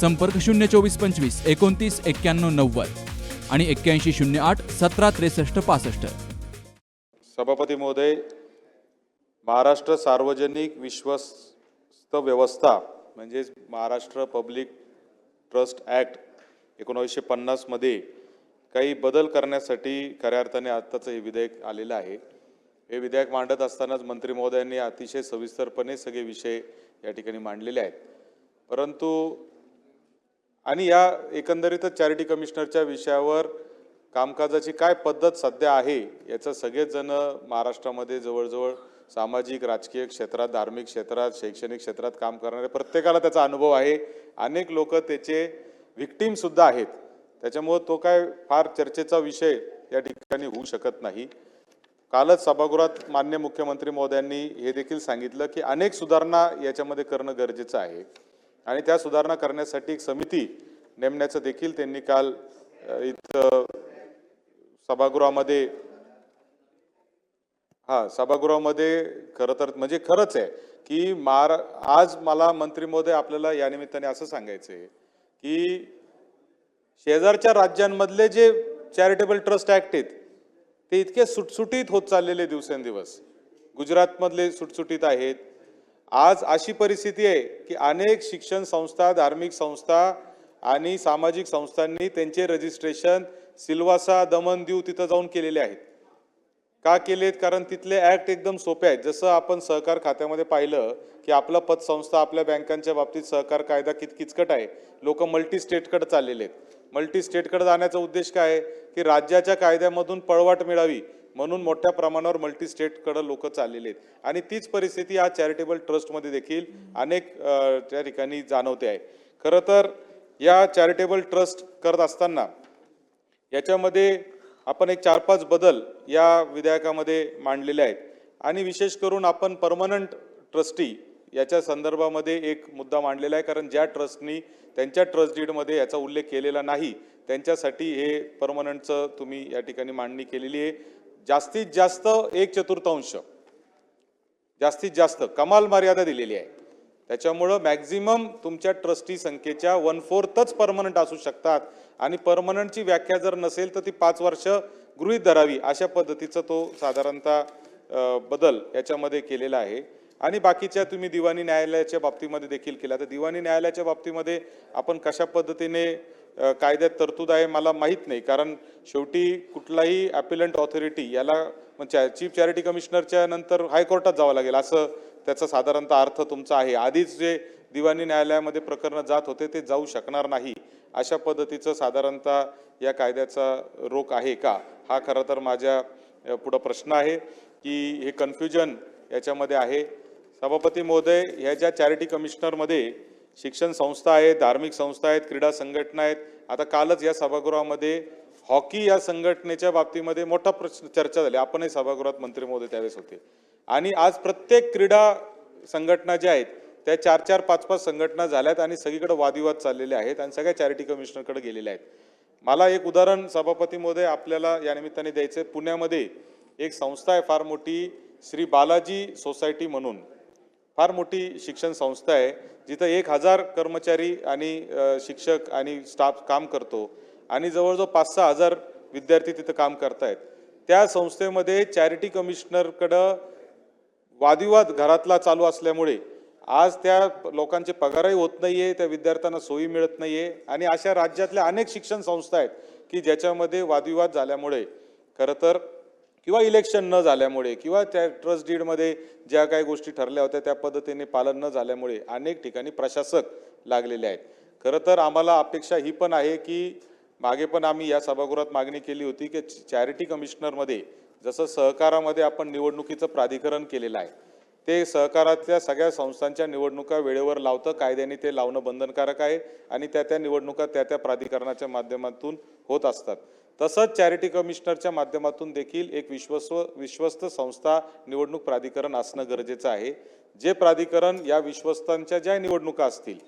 संपर्क शून्य चोवीस पंचवीस एकोणतीस एक्क्याण्णव नव्वद आणि एक्क्याऐंशी शून्य आठ सतरा त्रेसष्ट पासष्ट. सभापती महोदय महाराष्ट्र सार्वजनिक विश्वस्त व्यवस्था म्हणजेच महाराष्ट्र पब्लिक ट्रस्ट ॲक्ट एकोणावीसशे पन्नासमध्ये काही बदल करण्यासाठी खऱ्या अर्थाने आत्ताचं हे विधेयक आलेलं आहे. हे विधेयक मांडत असतानाच मंत्री महोदयांनी अतिशय सविस्तरपणे सगळे विषय या ठिकाणी मांडलेले आहेत. परंतु आणि या एकंदरीतच चॅरिटी कमिशनरच्या विषयावर कामकाजाची काय पद्धत सध्या आहे याचं सगळेजण महाराष्ट्रामध्ये जवळजवळ सामाजिक राजकीय क्षेत्रात धार्मिक क्षेत्रात शैक्षणिक क्षेत्रात काम करणारे प्रत्येकाला त्याचा अनुभव आहे. अनेक लोक त्याचे व्हिक्टीमसुद्धा आहेत. त्याच्यामुळं तो काय फार चर्चेचा विषय या ठिकाणी होऊ शकत नाही. कालच सभागृहात मान्य मुख्यमंत्री महोदयांनी हे देखील सांगितलं की अनेक सुधारणा याच्यामध्ये करणं गरजेचं आहे. आणि त्या सुधारणा करण्यासाठी एक समिती नेमण्याचं देखील त्यांनी काल इथं सभागृहामध्ये हा सभागृहामध्ये खरं तर म्हणजे खरंच आहे की मार आज मला मंत्री महोदय आपल्याला या निमित्ताने असं सांगायचं आहे की शेजारच्या राज्यांमधले जे चॅरिटेबल ट्रस्ट ऍक्ट आहेत ते इतके सुटसुटीत होत चाललेले दिवसेंदिवस. गुजरातमधले सुटसुटीत आहेत आज अशी परिस्थिती आहे की अनेक शिक्षण संस्था धार्मिक संस्था आणि सामाजिक संस्थांनी त्यांचे रजिस्ट्रेशन सिल्वासा दमन दीव तिथं जाऊन केलेले आहेत. का केलेत? कारण तिथले ॲक्ट एकदम सोपे आहेत. जसं आपण सहकार खात्यामध्ये पाहिलं की आपला पतसंस्था आपल्या बँकांच्या बाबतीत सहकार कायदा कित किचकट आहे. लोक मल्टी स्टेटकडे चाललेले आहेत. मल्टी स्टेटकडे जाण्याचा उद्देश काय आहे? की राज्याच्या कायद्यामधून पळवाट मिळावी. म्हणून मोठ्या प्रमाणावर मल्टी स्टेटकडं लोक चाललेले आहेत. आणि तीच परिस्थिती आज चॅरिटेबल ट्रस्टमध्ये देखील अनेक त्या ठिकाणी जाणवते आहे. खरं तर या चॅरिटेबल ट्रस्ट करत असताना याच्यामध्ये आपण एक चार पाच बदल या विधेयकामध्ये मांडलेले आहेत. आणि विशेष करून आपण परमनंट ट्रस्टी याच्या संदर्भामध्ये एक मुद्दा मांडलेला आहे. कारण ज्या ट्रस्टनी त्यांच्या ट्रस्ट डीडमध्ये याचा उल्लेख केलेला नाही त्यांच्यासाठी हे परमनंटचं तुम्ही या ठिकाणी मांडणी केलेली आहे. जास्तीत जास्त एक चतुर्थांश जास्तीत जास्त कमाल मर्यादा दिलेली आहे. त्याच्यामुळं मॅक्झिमम तुमच्या ट्रस्टी संख्येच्या वन फोर्थच परमनंट असू शकतात. आणि परमनंटची व्याख्या जर नसेल तर ती पाच वर्ष गृहीत धरावी अशा पद्धतीचं तो साधारणतः बदल याच्यामध्ये केलेला आहे. आणि बाकीच्या तुम्ही दिवाणी न्यायालयाच्या बाबतीमध्ये देखील केला. तर दिवाणी न्यायालयाच्या बाबतीमध्ये आपण कशा पद्धतीने कायद्यात तरतूद आहे मला माहीत नाही. कारण शेवटी कुठलाही ॲपिलंट ऑथॉरिटी याला म्हणजे चीफ चॅरिटी कमिशनरच्या नंतर हायकोर्टात जावं लागेल. असं त्याचा साधारणतः अर्थ तुमचा आहे. आधीच जे दिवाणी न्यायालयामध्ये प्रकरणं जात होते ते जाऊ शकणार नाही. अशा पद्धतीचं साधारणतः या कायद्याचा रोख आहे का? हा खरं तर माझ्या पुढं प्रश्न आहे की हे कन्फ्युजन याच्यामध्ये आहे. सभापती महोदय ह्या ज्या चॅरिटी कमिशनरमध्ये शिक्षण संस्था आहेत धार्मिक संस्था आहेत क्रीडा संघटना आहेत. आता कालच या सभागृहामध्ये हॉकी या संघटनेच्या बाबतीमध्ये मोठा प्रश्न चर्चा झाली. आपणही सभागृहात मंत्री महोदय त्यावेळेस होते. आणि आज प्रत्येक क्रीडा संघटना ज्या आहेत त्या चार चार पाच पाच संघटना झाल्यात आणि सगळीकडे वादविवाद चाललेले आहेत आणि सगळ्या चॅरिटी कमिशनरकडे गेलेल्या आहेत. मला एक उदाहरण सभापती महोदय आपल्याला या निमित्ताने द्यायचं आहे पुण्यामध्ये एक संस्था आहे फार मोठी श्री बालाजी सोसायटी म्हणून. फार मोठी शिक्षण संस्था आहे जिथं एक हजार कर्मचारी आणि शिक्षक आणि स्टाफ काम करतो. आणि जवळजवळ पाच सहा हजार विद्यार्थी तिथं काम करतायत. त्या संस्थेमध्ये चॅरिटी कमिशनरकडं वादविवाद घरातला चालू असल्यामुळे आज त्या लोकांचे पगारही होत नाही आहे त्या विद्यार्थ्यांना सोयी मिळत नाही आहे आणि अशा राज्यातल्या अनेक शिक्षण संस्था आहेत की ज्याच्यामध्ये वादविवाद झाल्यामुळे. खरं तर किंवा इलेक्शन न झाल्यामुळे किंवा त्या ट्रस्ट डीडमध्ये ज्या काही गोष्टी ठरल्या होत्या त्या पद्धतीने पालन न झाल्यामुळे अनेक ठिकाणी प्रशासक लागलेले आहेत. खरं तर आम्हाला अपेक्षा ही पण आहे की मागे पण आम्ही या सभागृहात मागणी केली होती की चॅरिटी कमिशनरमध्ये जसं सहकारामध्ये आपण निवडणुकीचं प्राधिकरण केलेलं आहे ते सहकारातल्या सगळ्या संस्थांच्या निवडणुका वेळेवर लावतं कायद्याने ते लावणं बंधनकारक आहे आणि त्या त्या निवडणुका त्या त्या प्राधिकरणाच्या माध्यमातून होत असतात. तसंच चॅरिटी कमिशनरच्या माध्यमातून देखील एक विश्वस्त विश्वस्त संस्था निवडणूक प्राधिकरण असणं गरजेचं आहे. जे प्राधिकरण या विश्वस्तांच्या ज्या निवडणुका असतील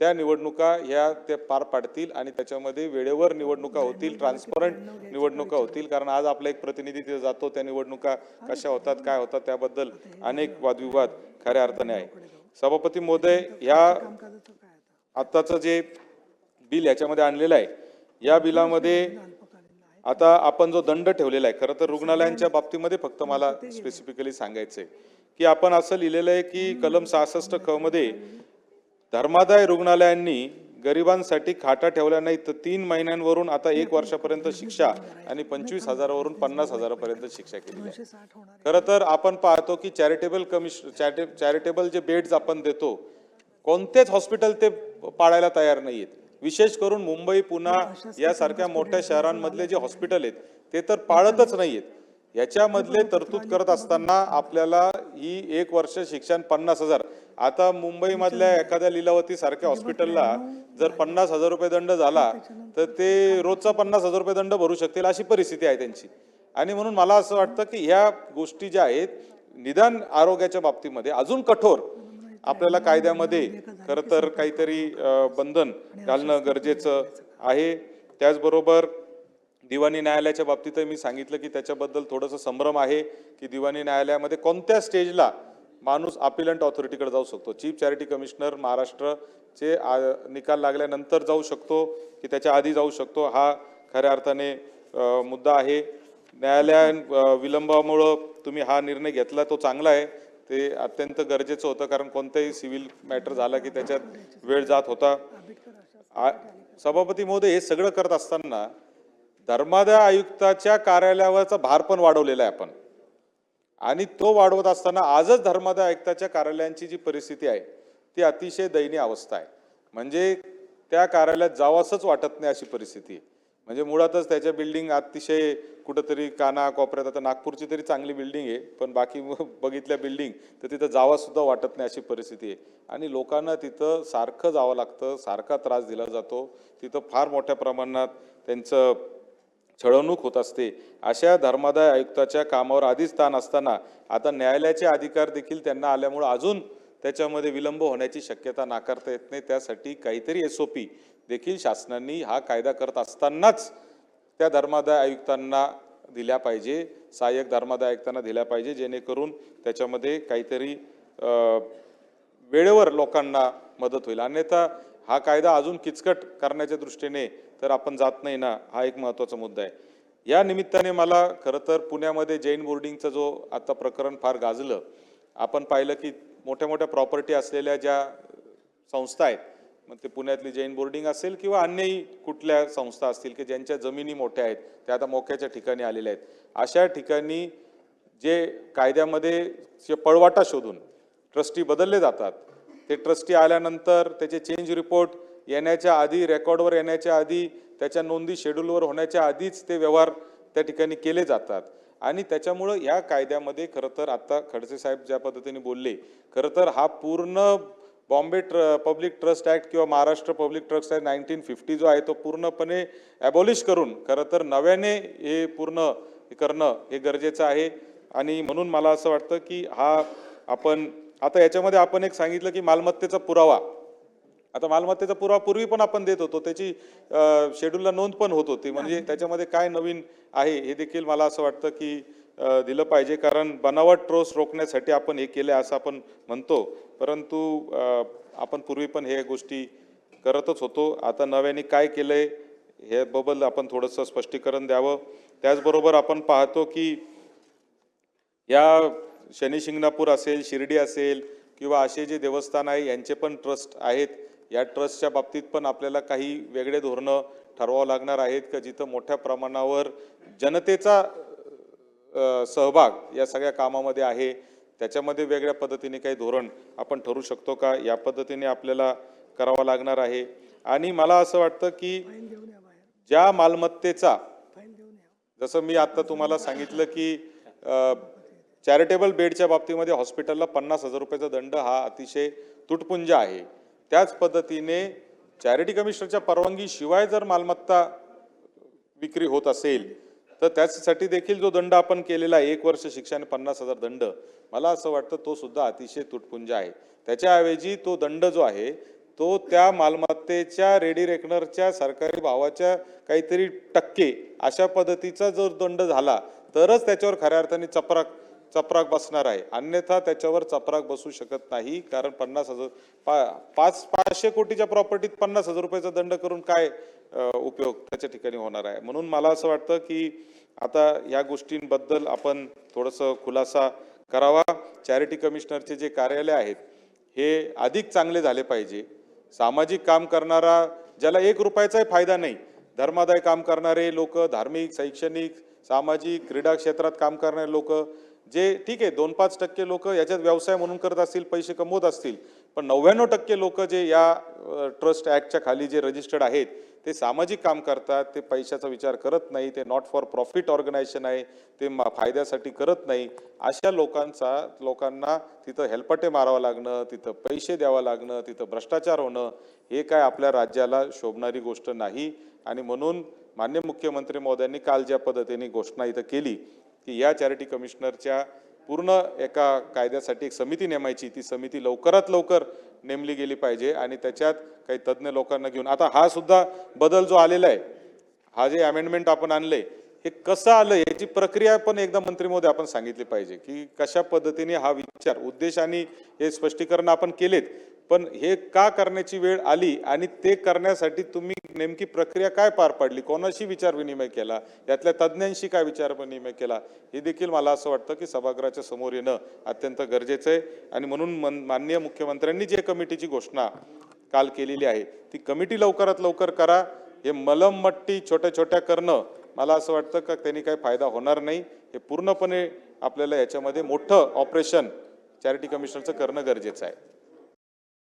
त्या निवडणुका ह्या ते पार पाडतील आणि त्याच्यामध्ये वेळेवर निवडणुका होतील ट्रान्सपरंट निवडणुका होतील. कारण आज आपला एक प्रतिनिधी तिथे जातो त्या निवडणुका कशा होतात काय होतात त्याबद्दल अनेक वादविवाद खऱ्या अर्थाने आहे. सभापती महोदय ह्या आत्ताचं जे बिल याच्यामध्ये आणलेलं आहे या बिलामध्ये आता आपण जो दंड ठेवलेला आहे खरं तर रुग्णालयांच्या बाबतीमध्ये फक्त मला स्पेसिफिकली सांगायचं आहे की आपण असं लिहिलेलं आहे की कलम सहासष्ट क मध्ये धर्मादाय रुग्णालयांनी गरिबांसाठी खाटा ठेवल्या नाही तर तीन महिन्यांवरून आता एक वर्षापर्यंत शिक्षा आणि पंचवीस हजारावरून पन्नास हजारापर्यंत शिक्षा केली आहे खरं तर आपण पाहतो की चॅरिटेबल कमिश चॅरिटेबल जे बेड्स आपण देतो कोणतेच हॉस्पिटल ते पाळायला तयार नाहीयेत. विशेष करून मुंबई पुणा यासारख्या मोठ्या शहरांमधले जे हॉस्पिटल आहेत ते तर पाळतच नाहीयेत. याच्यामधले तरतूद करत असताना आपल्याला ही एक वर्ष शिक्षण पन्नास हजार. आता मुंबईमधल्या एखाद्या लिलावती सारख्या हॉस्पिटलला जर पन्नास हजार रुपये दंड झाला तर ते रोजचा पन्नास हजार रुपये दंड भरू शकतील अशी परिस्थिती आहे त्यांची. आणि म्हणून मला असं वाटतं की ह्या गोष्टी ज्या आहेत निदान आरोग्याच्या बाबतीमध्ये अजून कठोर आपल्याला कायद्यामध्ये खरं तर काहीतरी बंधन घालणं गरजेचं आहे. त्याचबरोबर दिवाणी न्यायालयाच्या बाबतीत मी सांगितलं की त्याच्याबद्दल थोडंसं संभ्रम आहे की दिवाणी न्यायालयामध्ये कोणत्या स्टेजला माणूस अपिलंट ऑथॉरिटीकडे जाऊ शकतो? चीफ चॅरिटी कमिशनर महाराष्ट्रचे आ- निकाल लागल्यानंतर जाऊ शकतो की त्याच्या आधी जाऊ शकतो? हा खऱ्या अर्थाने मुद्दा आहे. न्यायालया विलंबामुळं तुम्ही हा निर्णय घेतला तो चांगला आहे. ते अत्यंत गरजेचं होतं कारण कोणतंही सिव्हिल मॅटर झाला की त्याच्यात वेळ जात होता. सभापती महोदय हे सगळं करत असताना धर्मादाय आयुक्ताच्या कार्यालयावरचा भार पण वाढवलेला आहे आपण. आणि तो वाढवत असताना आजच धर्मादाय आयुक्ताच्या कार्यालयांची जी परिस्थिती आहे ती अतिशय दयनीय अवस्था आहे. म्हणजे त्या कार्यालयात जावंसंच वाटत नाही अशी परिस्थिती आहे. म्हणजे मुळातच त्याच्या बिल्डिंग अतिशय कुठंतरी काना कोपऱ्यात आता नागपूरची तरी चांगली बिल्डिंग आहे पण बाकी मग बघितल्या बिल्डिंग तर तिथं जावासुद्धा वाटत नाही अशी परिस्थिती आहे. आणि लोकांना तिथं सारखं जावं लागतं सारखा त्रास दिला जातो तिथं फार मोठ्या प्रमाणात त्यांचं छळवणूक होत असते. अशा धर्मादाय आयुक्ताच्या कामावर आधीच ताण असताना आता न्यायालयाचे अधिकार देखील त्यांना आल्यामुळं अजून त्याच्यामध्ये विलंब होण्याची शक्यता नाकारता येत नाही. त्यासाठी काहीतरी एस ओ पी देखील शासनाने हा कायदा करत असतानाच त्या धर्मादाय आयुक्तांना दिल्या पाहिजे सहाय्यक धर्मादाय आयुक्तांना दिल्या पाहिजे जेणेकरून त्याच्यामध्ये काहीतरी वेळेवर लोकांना मदत होईल. अन्यथा हा कायदा अजून किचकट करण्याच्या दृष्टीने तर आपण जात नाही ना हा एक महत्त्वाचा मुद्दा आहे. या निमित्ताने मला खरं तर पुण्यामध्ये जैन बोर्डिंगचं जो आता प्रकरण फार गाजलं आपण पाहिलं की मोठ्या मोठ्या प्रॉपर्टी असलेल्या ज्या संस्था आहेत मग ते पुण्यातली जैन बोर्डिंग असेल किंवा अन्यही कुठल्या संस्था असतील की ज्यांच्या जमिनी मोठ्या आहेत त्या आता मोक्याच्या ठिकाणी आलेल्या आहेत. अशा ठिकाणी जे कायद्यामध्ये जे पळवाटा शोधून ट्रस्टी बदलले जातात ते ट्रस्टी आल्यानंतर त्याचे चेंज रिपोर्ट येण्याच्या आधी रेकॉर्डवर येण्याच्या आधी त्याच्या नोंदी शेड्यूलवर होण्याच्या आधीच ते व्यवहार त्या ठिकाणी केले जातात. आणि त्याच्यामुळं या कायद्यामध्ये खरं तर आता खडसे साहेब ज्या पद्धतीने बोलले खरं तर हा पूर्ण बॉम्बे ट्र पब्लिक ट्रस्ट ॲक्ट किंवा Maharashtra public trust act nineteen fifty जो आहे तो पूर्णपणे ॲबॉलिश करून खरं तर नव्याने हे पूर्ण करणं हे गरजेचं आहे. आणि म्हणून मला असं वाटतं की हा आपण आता याच्यामध्ये आपण एक सांगितलं की मालमत्तेचा पुरावा. आता मालमत्तेचा पुरावा पूर्वी पण आपण देत होतो त्याची शेड्यूलला नोंद पण होत होती. म्हणजे त्याच्यामध्ये काय नवीन आहे हे देखील मला असं वाटतं की दिलं पाहिजे. कारण बनावट ट्रोस रोखण्यासाठी आपण हे केले असं आपण म्हणतो. परंतु आपण पूर्वी पण हे गोष्टी करतच होतो. आता नव्याने काय केलं हे बबल आपण थोडंसं स्पष्टीकरण द्यावं. त्याचबरोबर आपण पाहतो की या शनी शिंगणापूर असेल शिर्डी असेल किंवा असे जे देवस्थान आहे यांचे पण ट्रस्ट आहेत. या ट्रस्टच्या बाबतीत पण आपल्याला काही वेगळे धोरणं ठरवावं लागणार आहेत का? जिथं मोठ्या प्रमाणावर जनतेचा सहभाग या सगळ्या कामामध्ये आहे. त्याच्यामध्ये वेगळ्या पद्धतीने काही धोरण आपण ठरू शकतो का? या पद्धतीने आपल्याला करावं लागणार आहे. आणि मला असं वाटतं की ज्या मालमत्तेचा जसं मी आता तुम्हाला सांगितलं की चॅरिटेबल बेडच्या बाबतीमध्ये हॉस्पिटलला पन्नास हजार रुपयाचा दंड हा अतिशय तुटपुंज आहे. त्याच पद्धतीने चॅरिटी कमिशनरच्या परवानगीशिवाय जर मालमत्ता विक्री होत असेल तर त्यासाठी देखील जो दंड आपण केलेला आहे एक वर्ष शिक्षा आणि पन्नास हजार दंड मला असं वाटतं तो सुद्धा अतिशय तुटपुंज आहे. त्याच्याऐवजी तो दंड जो आहे तो त्या मालमत्तेच्या रेडी रेकनरच्या सरकारी भावाच्या काहीतरी टक्के अशा पद्धतीचा जर दंड झाला तरच त्याच्यावर खऱ्या अर्थाने चपराक चपराक बसणार आहे. अन्यथा त्याच्यावर चपराक बसू शकत नाही कारण पन्नास हजार पा पाच पाचशे कोटीच्या प्रॉपर्टीत पन्नास हजार रुपयाचा दंड करून काय उपयोग त्याच्या ठिकाणी होणार आहे. म्हणून मला असं वाटतं की आता या गोष्टींबद्दल आपण थोडंसं खुलासा करावा. चॅरिटी कमिशनरचे जे कार्यालय आहेत हे अधिक चांगले झाले पाहिजे. सामाजिक काम करणारा ज्याला एक रुपयाचाही फायदा नाही धर्मादाय काम करणारे लोक धार्मिक शैक्षणिक सामाजिक क्रीडा क्षेत्रात काम करणारे लोक जे ठीक आहे दोन पाच टक्के लोक याच्यात व्यवसाय म्हणून करत असतील पैसे कमवत असतील पण नव्याण्णव टक्के लोक जे या ट्रस्ट ॲक्टच्या खाली जे रजिस्टर्ड आहेत ते सामाजिक काम करतात ते पैशाचा विचार करत नाही ते नॉट फॉर प्रॉफिट ऑर्गनायझेशन आहे ते मा- फायद्यासाठी करत नाही. अशा लोकांचा लोकांना तिथं हेलपटे मारावं लागणं तिथं पैसे द्यावं लागणं तिथं भ्रष्टाचार होणं हे काय आपल्या राज्याला शोभणारी गोष्ट नाही. आणि म्हणून मान्य मुख्यमंत्री महोदयांनी काल ज्या पद्धतीने घोषणा इथं केली की या चॅरिटी कमिशनरच्या पूर्ण एका कायद्यासाठी एक समिती नेमायची. ती समिती लवकरात लवकर नेमली गेली पाहिजे आणि त्याच्यात काही तज्ज्ञ लोकांना घेऊन. आता हा सुद्धा बदल जो आलेला आहे हा जे अमेंडमेंट आपण आणले हे कसं आलं याची प्रक्रिया पण एकदा मंत्री आपण सांगितली पाहिजे की कशा पद्धतीने हा विचार उद्देश आणि हे स्पष्टीकरण आपण केलेत. पण हे का करण्याची वेळ आली आणि ते करण्यासाठी तुम्ही नेमकी प्रक्रिया काय पार पाडली? कोणाशी विचार विनिमय केला? यातल्या तज्ज्ञांशी काय विचार विनिमय केला? हे देखील मला असं वाटतं की सभागृहाच्या समोर येणं अत्यंत गरजेचं आहे. आणि म्हणून मन माननीय मुख्यमंत्र्यांनी जे कमिटीची घोषणा काल केलेली आहे ती कमिटी लवकरात लवकर करा. हे मलममट्टी छोट्या छोट्या करणं मला असं वाटतं का त्यांनी काही फायदा होणार नाही. हे पूर्णपणे आपल्याला याच्यामध्ये मोठं ऑपरेशन चॅरिटी कमिशनरचं करणं गरजेचं आहे.